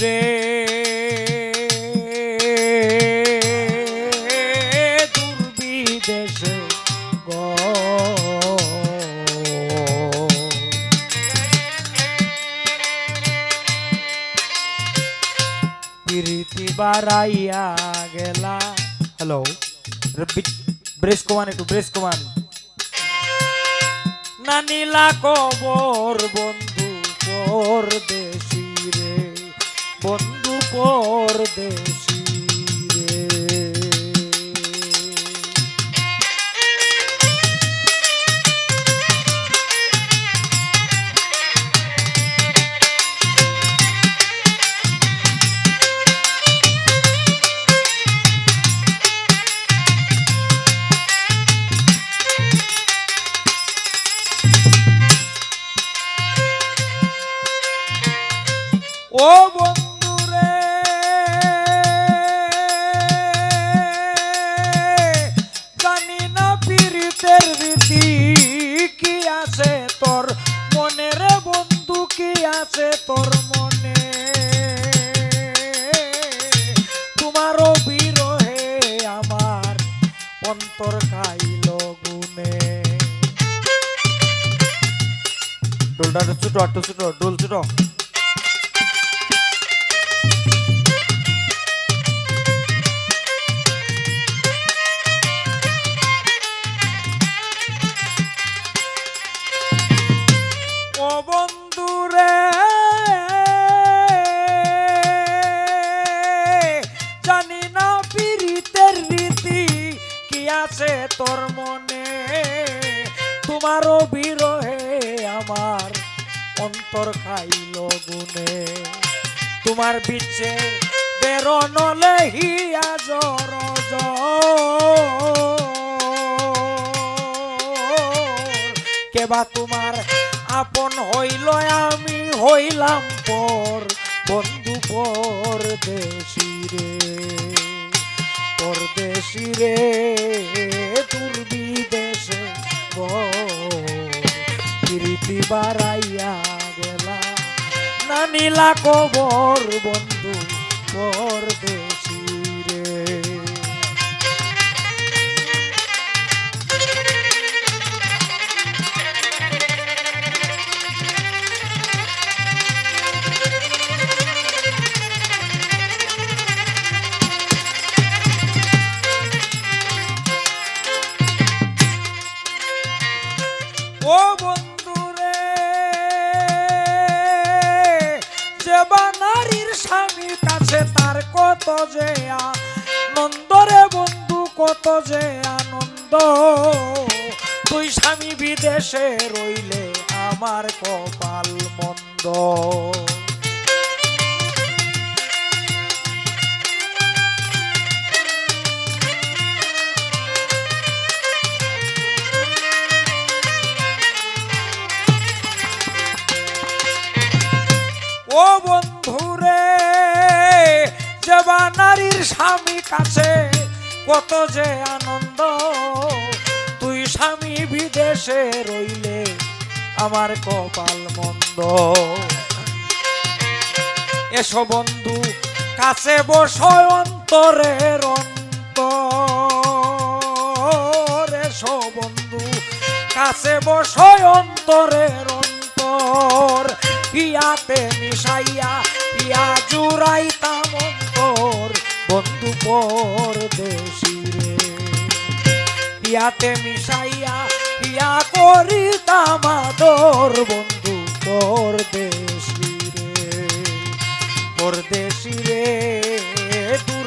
রে। দুর্বিদেশে hello brace কমান একটু ব্রেস কমান নানিলা কবর বন্ধু পরদেশি রে বন্ধু পরদেশি তোর মনে। তোমারও বিরহে আমার অন্তর খাইল গুনে ডোলটা ছোট আটটো ছোট ডোল ছোট। তোর মনে তোমারও বিরহে আমার অন্তর খাইল গুনে তোমার বিচ্ছে বেরোনলে হিয়া জর কেবা তোমার আপন হইল, আমি হইলাম পর, বন্ধু পর দেশি রে। পরদেশি রে তোর বিদেশে প্রীতি বাড়াইয়া গেলা নানিলা কবর বন্ধু পরদেশি ও বন্ধু যে নারীর স্বামীর কাছে তার কত যে আনন্দরে বন্ধু, কত যে আনন্দ। তুই স্বামী বিদেশে রইলে আমার কপাল মন্দ। কাছে, কত যে আনন্দ। তুই স্বামী বিদেশে রইলে আমার কপাল মন্দ। এসো বন্ধু, কাছে বসয় অন্তরের অন্তর। এসো বন্ধু, কাছে বসয় অন্তরের অন্তর। পিয়াতে মিশাইয়া, পিয়া অন্তর বন্ধু পর দেশি রে। পিয়াতে মিশাইয়া, ইয়া করিতাম আদর বন্ধু তোর দেশি রে। পরদেশি রে গো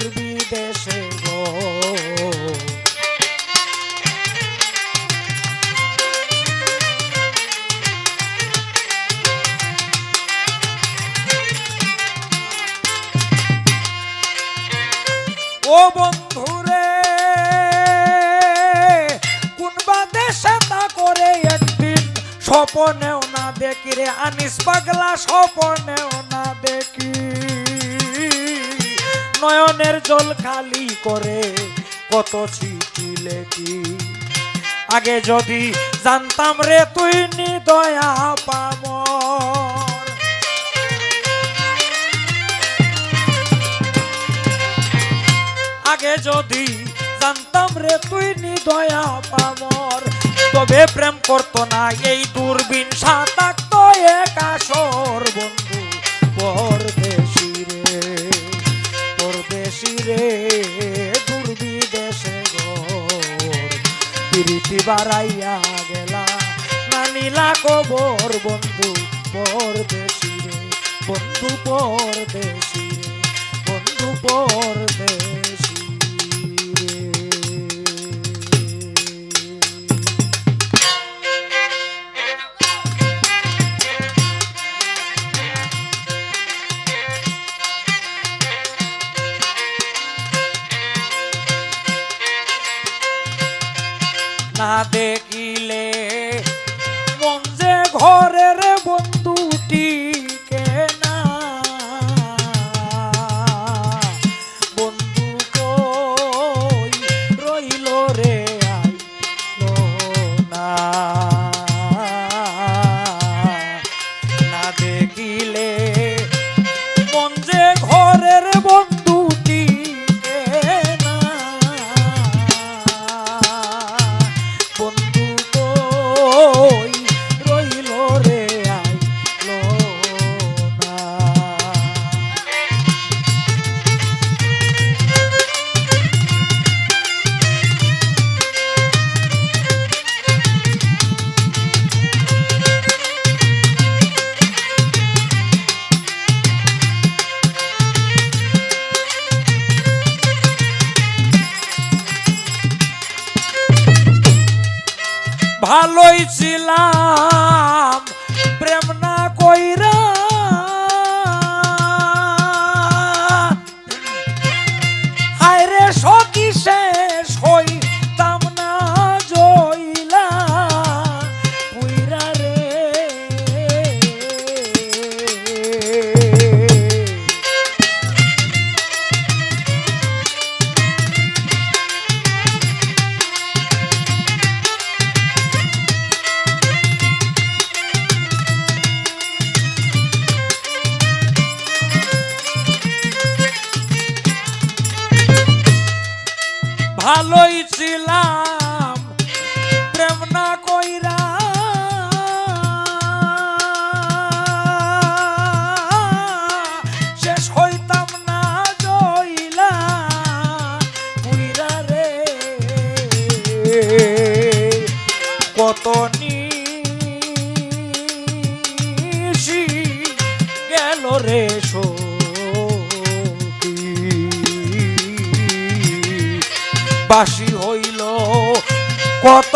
স্বপনেও না দেখি রে, আনিস পাগলা স্বপনেও না দেখি। নয়নের জল খালি করে কত চিঠি লেখি। আগে যদি জানতাম রে তুই নি দয়া পাব আগে যদি জানতাম রে তুই নি দয়া পামর তবে প্রেম করতো না, এই দূরবীন সাতাক তো এক আসর বন্ধু। পরদেশি রে পরদেশি রে, দূরবিদেশে ঘর। প্রীতি বাড়াইয়া গেলা নানিলা কবর বন্ধু। পরদেশি রে, বন্ধু পরদেশি রে, বন্ধু পরদেশি ভালোই ছিলাম। ভালোই ছিলাম প্রেম না কইরা। শেষ হইতাম না জইলা পুইরা রে কত বাসি হইল। কত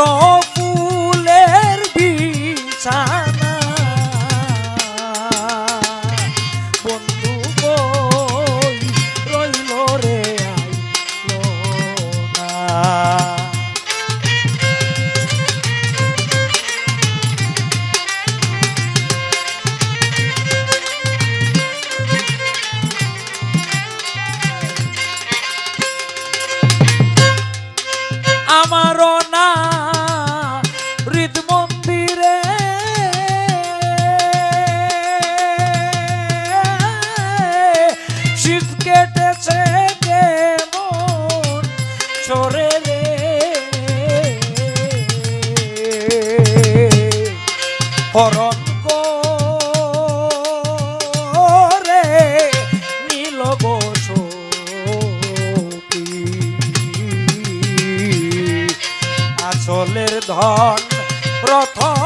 হরণ করে নীল আসলের ধন রথন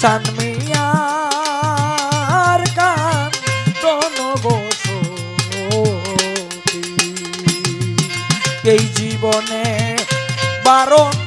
চানমিয়ার কান গো এই জীবনে বারণ